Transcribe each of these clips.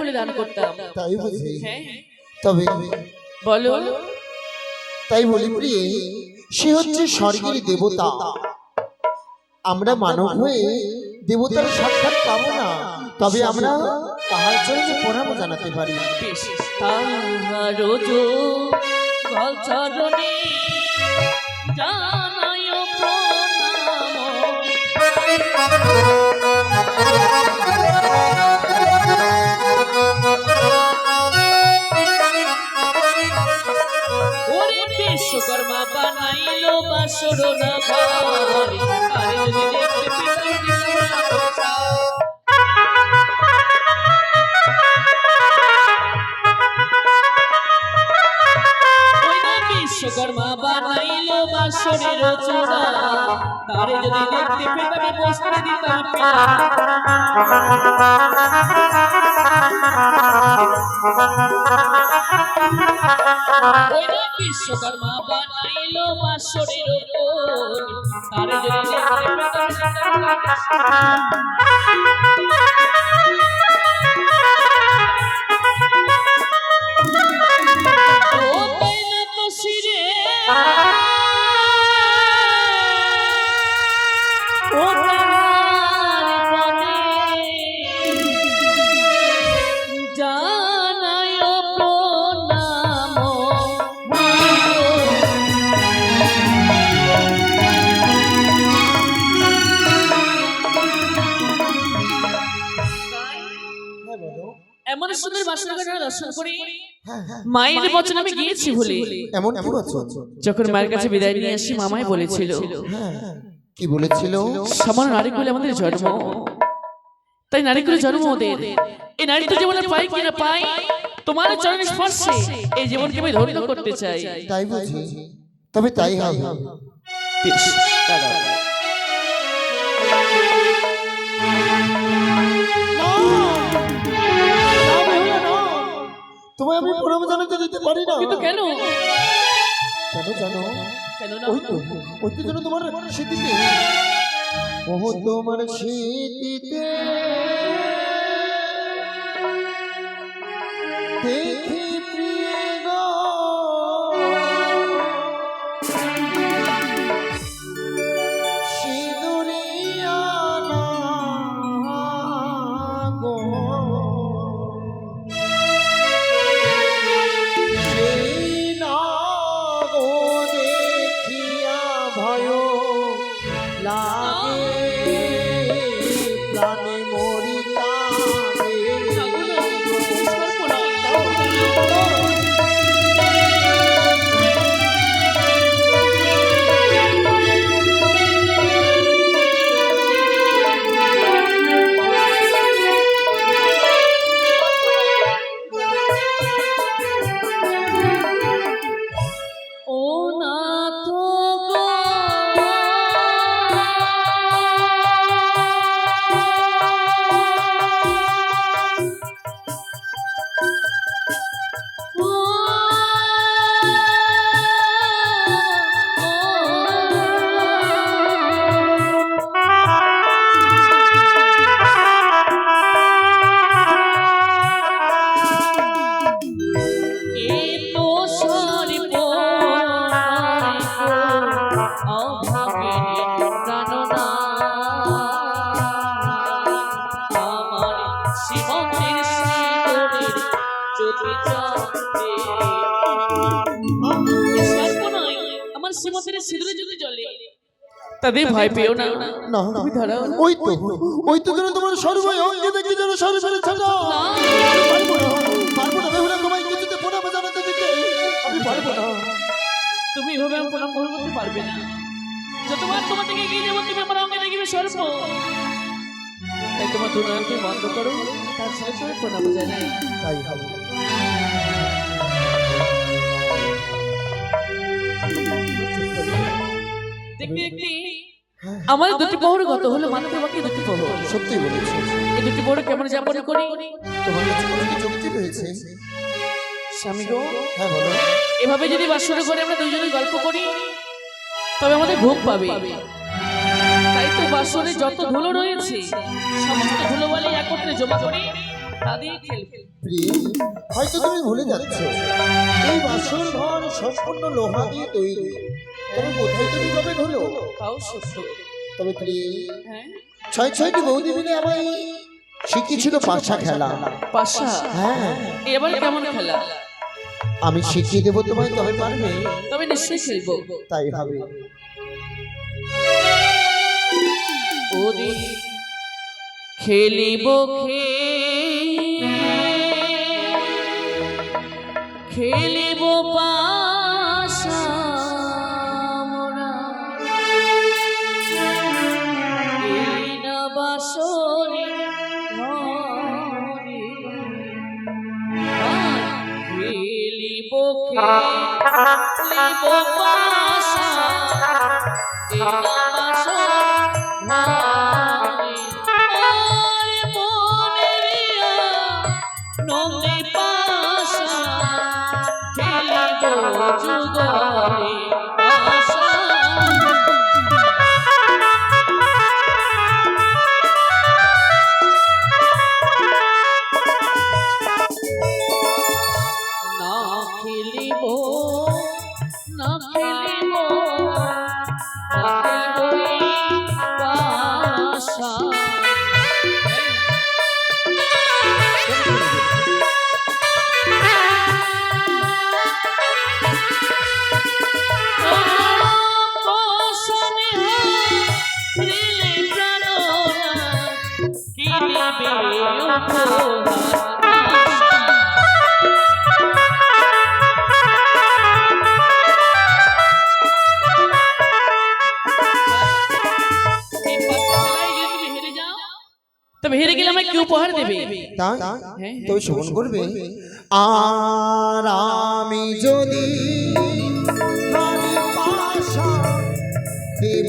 খুলে দান করতাম। তাই বুঝি। হ্যাঁ। তবে বলো। তাই বলি প্রিয়ে সে হচ্ছে স্বর্গের দেবতা। আমরা মানব হয়ে দেবতার সাক্ষাৎ পাবো না। তবে আমরা তাহার জন্য প্রণাম জানাতে পারি। তাহার চরণে জানায় বাসর না পেতাম বিশ্বকর্মা বানাইলো বাসরের চূড়া তারে যদি দেখতে পেতাম বসতে দিতাম পিলা না বিশ্বকর্মা বানাইল বাসরের ওপর সুন্দর বাসনা করে। দর্শন করি। মায়ের বচন আমি গিয়েছি ভুলে এমন কি বছর যখন মায়ের কাছে বিদায় নিয়ে আসি মামাই বলেছিল। কি বলেছিল? সামান্য নারীকুলে আমাদের জন্ম। তাই নারীকুলে জন্ম ওদের। এই নারী তো জীবনে পাই কিনা পাই তোমার চরণ স্পর্শে এই জীবনকে আমি ধন্য করতে চাই। তাই বুঝি। তবে তাই হবে। বেশ। তোমায় আমি প্রণাম জানাতে দিতে পারি না। কিন্তু কেন? কেন জানো? কেন না ওই তো ওই তো যেন তোমার স্মৃতিতে। ও তোমার স্মৃতিতে। দেখি তাদের ভয় পেও না। না। তুমি। ওই তো ওই তো। যেন তোমার সর্বই অঙ্গে দেখি যেন সরে সরে ছাড়া পারব না পারব না বেহুলা তোমায় কিছুতে প্রণাম জানাতে দিতে আমি পারব না। তুমি এভাবে আমার প্রণাম গ্রহণ করতে পারবে না। যতবার তোমার থেকে এগিয়ে যাব তুমি আমার অঙ্গে দেখবে সর্প তাই তোমার দুর্নামকে বন্ধ করো। তার ছেলে তুমি প্রণাম জানাই। তাই হবে। দেখতে দেখতে আমার দুটি পহর গত হলো মাত্র বাকি দুটি পহর। সত্যি বলেছি। এই দুটি পহর কেমন যাপন করি? তোমার কাছে কোনো কি যুক্তি রয়েছে? স্বামী গো হ্যাঁ বলো। এভাবে যদি বাসরে করে আমরা দুজনে গল্প করি তবে আমাদের ঘুম পাবে। তাই তো বাসরে যত ধুলো রয়েছে সমস্ত ধুলো বলে একত্রে জমা করে তা দিয়ে খেলবে। প্রিয় হয়তো তুমি ভুলে যাচ্ছ এই বাসর ঘর সম্পূর্ণ লোহা দিয়ে তৈরি। তবে কোথায় তুমি কবে হলো তাও সত্য তবে প্রিয় হ্যাঁ? ছয় ছয়টি বৌদি মিলে আমায় শিখিয়েছিল পাশা খেলা। পাশা? হ্যাঁ। এবার কেমন খেলা? আমি শিখিয়ে দেবো তোমায় তবে পারবে? তবে নিশ্চয়ই খেলব তাই হবে। ওরে খেলিব খে খেলিব পাশা খেলিব তবে হেরে গেলে আমাকে কি উপহার দেবে? তাই হ্যাঁ তবে শোভন করবে? আর আমি যদি দেব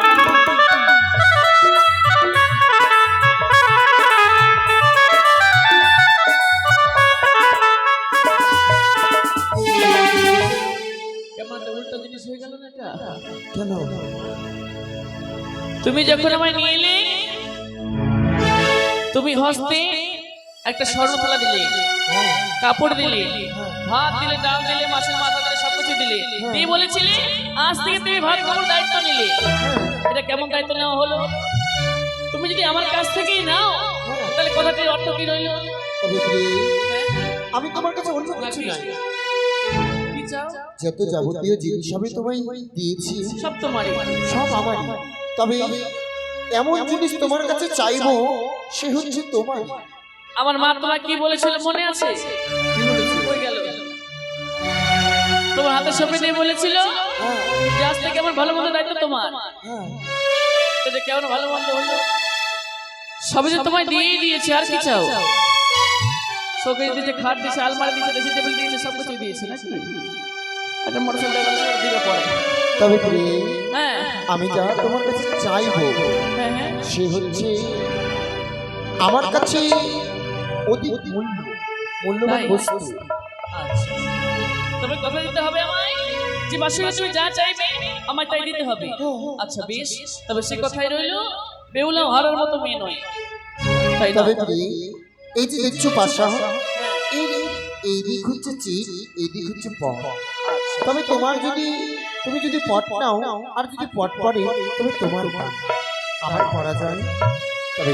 তুমি যখন আমায় নিয়ে এলে তুমি হস্তে একটা স্বর্ণতলা দিলে কাপড় দিলে ভাত দিলে ডাল দিলে মাছের মাথা দিলে সবকিছু দিলে। তুমি বলেছিলে আজ থেকে তুমি ভাত খাবার দায়িত্ব নিলে। এটা কেমন দায়িত্ব নেওয়া হলো? তুমি যদি আমার কাছ থেকেই নাও তাহলে কথাটির অর্থ কি রইল? আমি তোমার কাছে অন্য কিছু নাই যত যাবতীয় জিনিস আমি তোমায় দিয়েছি সব তোমারই। সব আমারই। তবে এমন জিনিস তোমার কাছে চাইব সে হচ্ছে তোমার আমার মা তোমাকে কি বলেছিল মনে আছে? কি বলেছিল? কই গেল। তোমার হাতে সপে দিয়ে বলেছিল হ্যাঁ, যে আজ থেকে আমার ভালো মন্দ দায়িত্ব তোমার। হ্যাঁ। যে কেমন ভালো মন্দ হলো? সবে যে তোমায় দিয়েই দিয়েছে আর কি চাও? শোকেজ দিয়েছে খাট দিয়েছে আলমারি দিয়েছে ড্রেসিং টেবিল দিয়েছে সব কিছু দিয়েছে নাকি? একটা মোটরসাইকেল দিকে পড়ে তবে হ্যাঁ। আমি যা তোমার কাছে চাইব হ্যাঁ হ্যাঁ। সে হচ্ছে আমার কাছে অধিক মূল্য মূল্যবান বস্তু। আচ্ছা। তবে কথা দিতে হবে আমায় যে বাসুরে তুমি যা চাইবে আমায় তাই দিতে হবে। আচ্ছা বেশ। তবে সে কথাই রইল বেউলাও হারার মতো মেয়ে নয়। তাই তবে কি? এই যে দেখছ পাশা এই এই দিক হচ্ছে চিট এই দিক হচ্ছে পট তবে তোমার যদি তুমি যদি পট নাও, আর যদি পট পড়ে, তবে তোমার আমার পড়া যায়। তবে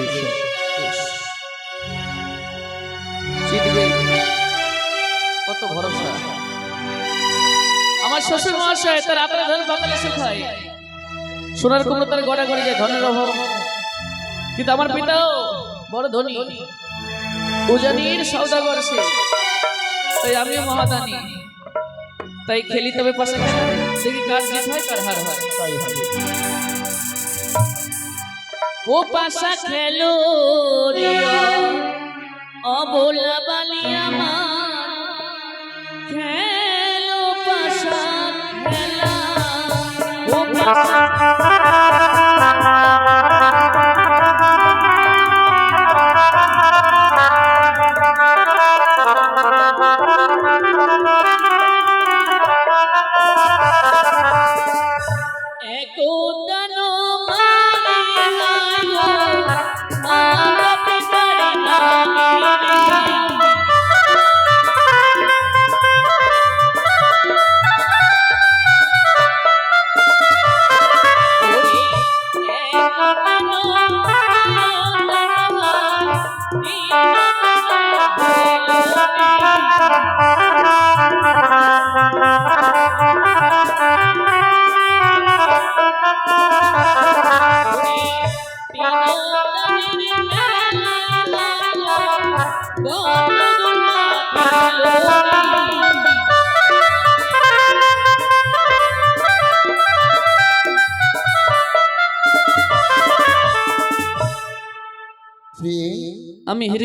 কত ভরসা। আমার শ্বশুর মহাশয়, তার আপনার ধন বাঙালি সুখায়। সোনার কুমড়ো তার গড়া গড়ে যায় ধনের অভাব। কিন্তু আমার পিতাও বড় ধনী। উজানির সৌদাগর সে। তাই আমিও মহাদানী। তাই খেলি তবে পাশে সে কি কাজ জিত হয় কার হার? হয়। ও পাশা খেলো অবলা বালি মা খেলো পাশা খেলা। ও পাশা Oh,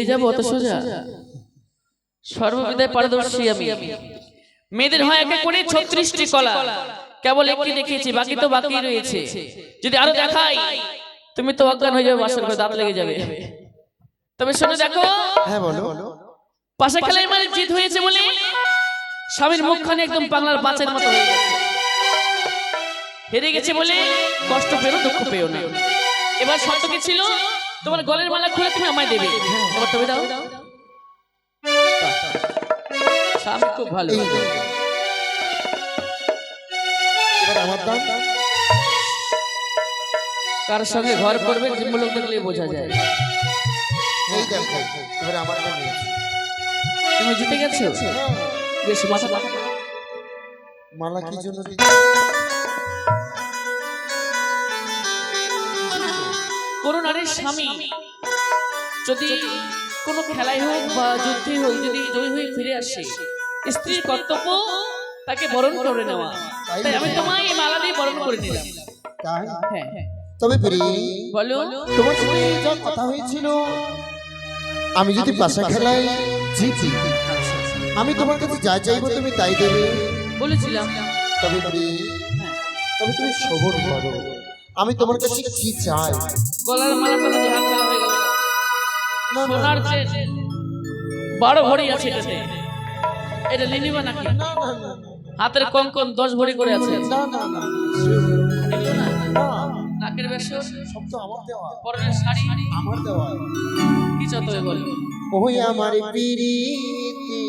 হেরে যাব অত সোজা? সর্ববিধায় পারদর্শী আমি। মেয়েদের হয় একে করে ছত্রিশটি কলা। কেবল একটি দেখিয়েছি বাকি তো বাকি রয়েছে। যদি আরও দেখাই তুমি তো অজ্ঞান হয়ে যাবে বাসর করে দাঁত লেগে যাবে। তবে শোনো দেখো হ্যাঁ বলো। পাশা খেলায় মানে জিত হয়েছে বলে স্বামীর মুখখানে একদম বাংলার বাঁচের মতো হয়ে গেছে। হেরে গেছে বলে কষ্ট পেও দুঃখ পেও না। এবার শর্ত কি ছিল? তোমার গলের মালা খুলে তুমি আমায় দেবে। এবার তবে দাও। স্বামী খুব ভালো এবার আমার দাম? কার সঙ্গে ঘর করবে জিম্মলোক দেখলে বোঝা যায়। এই দেখো এবার আমার দাম তুমি জিতে গেছো? বেশ মাথা মালা কি জন্য কোন নারীর স্বামী যদি কোনো খেলায় হোক বা যুদ্ধে হোক যদি জয়ী হয়ে ফিরে আসে স্ত্রীর কর্তব্য তাকে বরণ করে নেওয়া। তাই আমি তোমায় এই মালা দিয়ে বরণ করে নিলাম। হ্যাঁ হ্যাঁ। তবে বলো। তোমার সাথে যা কথা হয়েছিল আমি যদি পাশা খেলায় জিতি আমি তোমার কাছে যা চাইব তুমি তাই দেবে। বলেছিলাম। তবে প্রিয়ে তবে তুমি শোভন করো। আমি তোমার কাছে কি চাই? গলার মালা ছাড়া হয়ে গেল। সোনার চেন বারো ভরি আছে এটাতে এটা নিয়ে নিবা নাকি? হাতের কঙ্কন দশ ভরি করে আছে। না, না, না, নিলো না? না, নাকের বেশ সব তো আমার দেওয়া। পরনের শাড়ি? আমার দেওয়া। কি চাতো বল? ওই আমার পিরিতি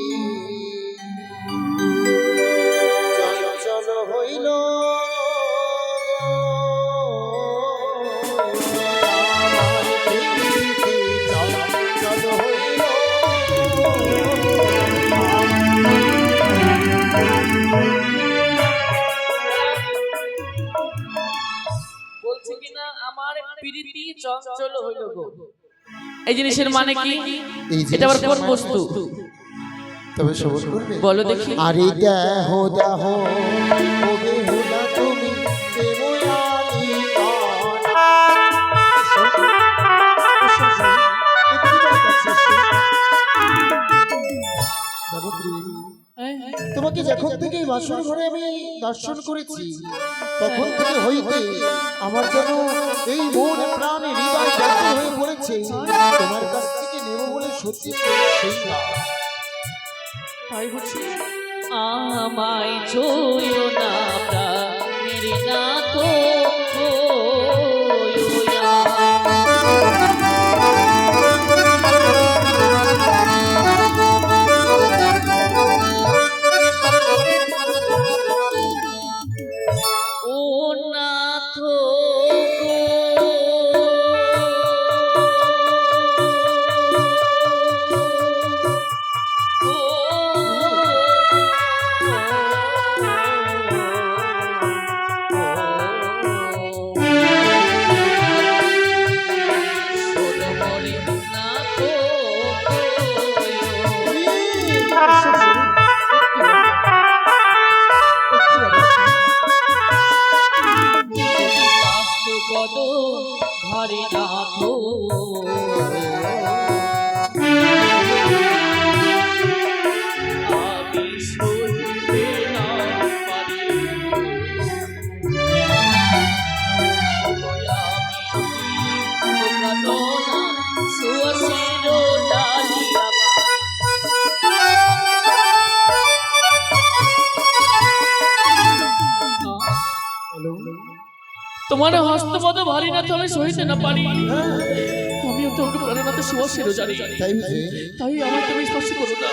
জিনিসের মানে কি? এটা আবার কোন বস্তু? তবে সবর করবে? বলো দেখি। আরে দেহ দেহ তোমাকে যখন থেকে বাসর ঘরে আমি দর্শন করেছি তখন থেকে হইতে আমার যেন এই মন প্রাণে হৃদয় ব্যক্ত হয়ে পড়েছে তোমার কাছ থেকে নেব বলে সত্যি সেই না তাই বলছি আমায় ছুঁয়ো না প্রাণের নাথ ছুঁয়ো সহিতে না পারি আমিও তোমাকে প্রাণের মতো সুয়াসের জানি। তাই বুঝি? তাই আমার তুমি স্পর্শ করো না?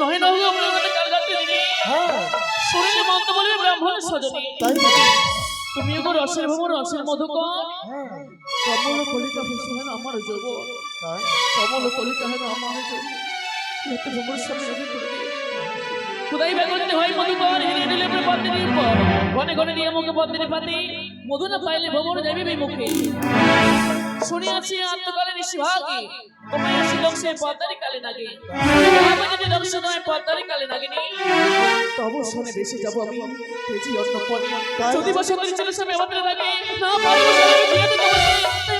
নহে নহে আমরা আমাদের কাল গাতে দিদি। হ্যাঁ। শরীরে মন্দ বলবে ব্রাহ্মণের সজনী। তাই তুমি ওগো রসের ভ্রমণ রসের মধুকর হ্যাঁ। কমল কলিকা হেন আমার যোগ কমল কলিকা হেন আমার যোগ এত ভ্রমণ সামনে রেখে করে দিয়ে খুদাই বেগুনতে হয় মধুকর হিরে দিলে পরে। পদ্মিনী ঘনে ঘনে দিয়ে মুখে পদ্মিনী পাতি মধু না পাইলে ভ্রমণ যাবে বিমুখে শুনিয়াছি আত্মকালে নিশিভাগি। তোমায় আসি লোকসে পদ্মারি কালে নাগে। আমি যদি লোকসে তোমায় পদ্মারি কালে নাগিনি। তবু শুনে বেশি যাব আমি তেজি অন্য পরে যদি বা সুন্দরী ছেলের সামনে আমাদের লাগে না বিয়ে দিতে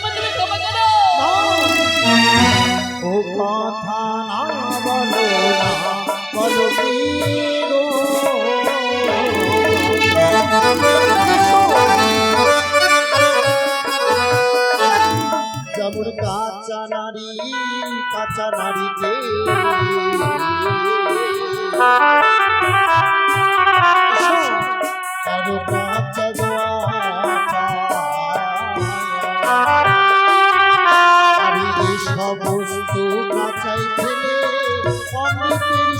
পারি ক্ষমা করো। ও কথা না বলো না বলো কি? যেমন কাঁচা নারী কাঁচা নারীকে সমস্ত কাঁচাই ফেলে অমৃতের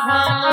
ভালো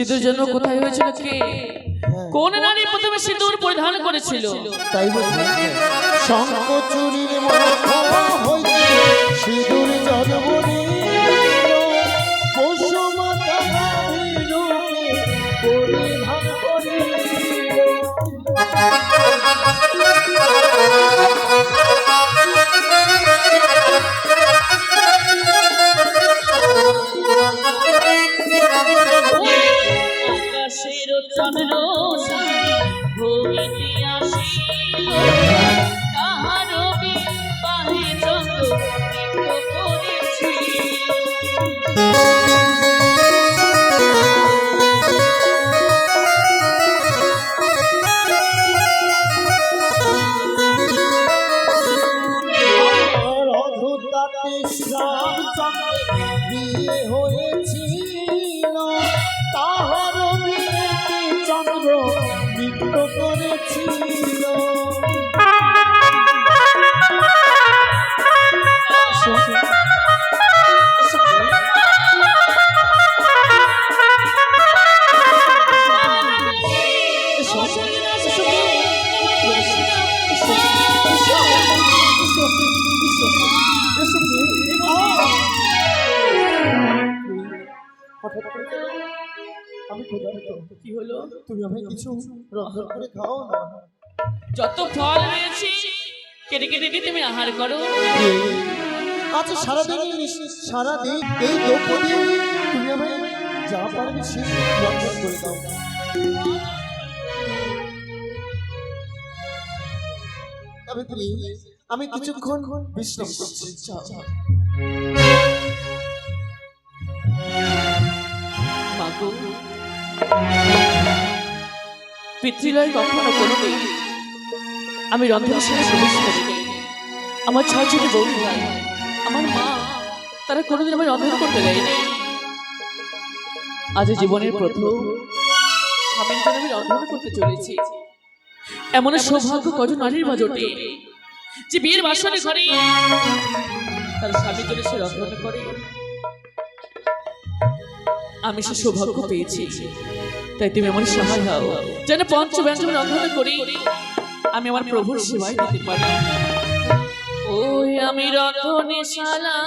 সিঁদুর জন্য কোথায় হয়েছিল কে? হ্যাঁ, কোন নারী প্রথমে সিঁদুর পরিধান করেছিল? তাই বলছি। শঙ্খ চুরির মধ্যে হইতে সিঁদুর জন্ম আমি ক্ষুধার্ত কি হলো? তুমি আমায় কিছু রন্ধন করে খাও না। যত ফল রয়েছে কেটে কেটে দিয়ে তুমি আহার করো। আচ্ছা সারাদিন সারাদিন এই দ্রৌপদী তুমি আমায় যা পারবে সে রন্ধন করে দাও। তবে প্রিয়, আমি কিছুক্ষণ বিশ্রাম করছি। মাগো পিতৃলয় কখনো কোনোদিন আমি রন্ধনশালা প্রবেশ করিনি। আমার ছয় ছোট বৌদি ভাই আমার মা তারা কোনোদিন আমি রন্ধন করতে দেয়নি। আজ জীবনের প্রথম স্বামীর জন্য আমি রন্ধন করতে চলেছি। এমন সৌভাগ্য কত নারীর বাজটে যে বিয়ের বাসনে ঘরে তার স্বামীর জন্য সে রন্ধন করে। আমি সে সৌভাগ্য পেয়েছি। তাই তুমি আমার সহায় হও যেন পঞ্চ ব্যঞ্জন রন্ধন করি। আমি আমার প্রভুর সেবায় দিতে পারি। ওই আমি রতনে শালা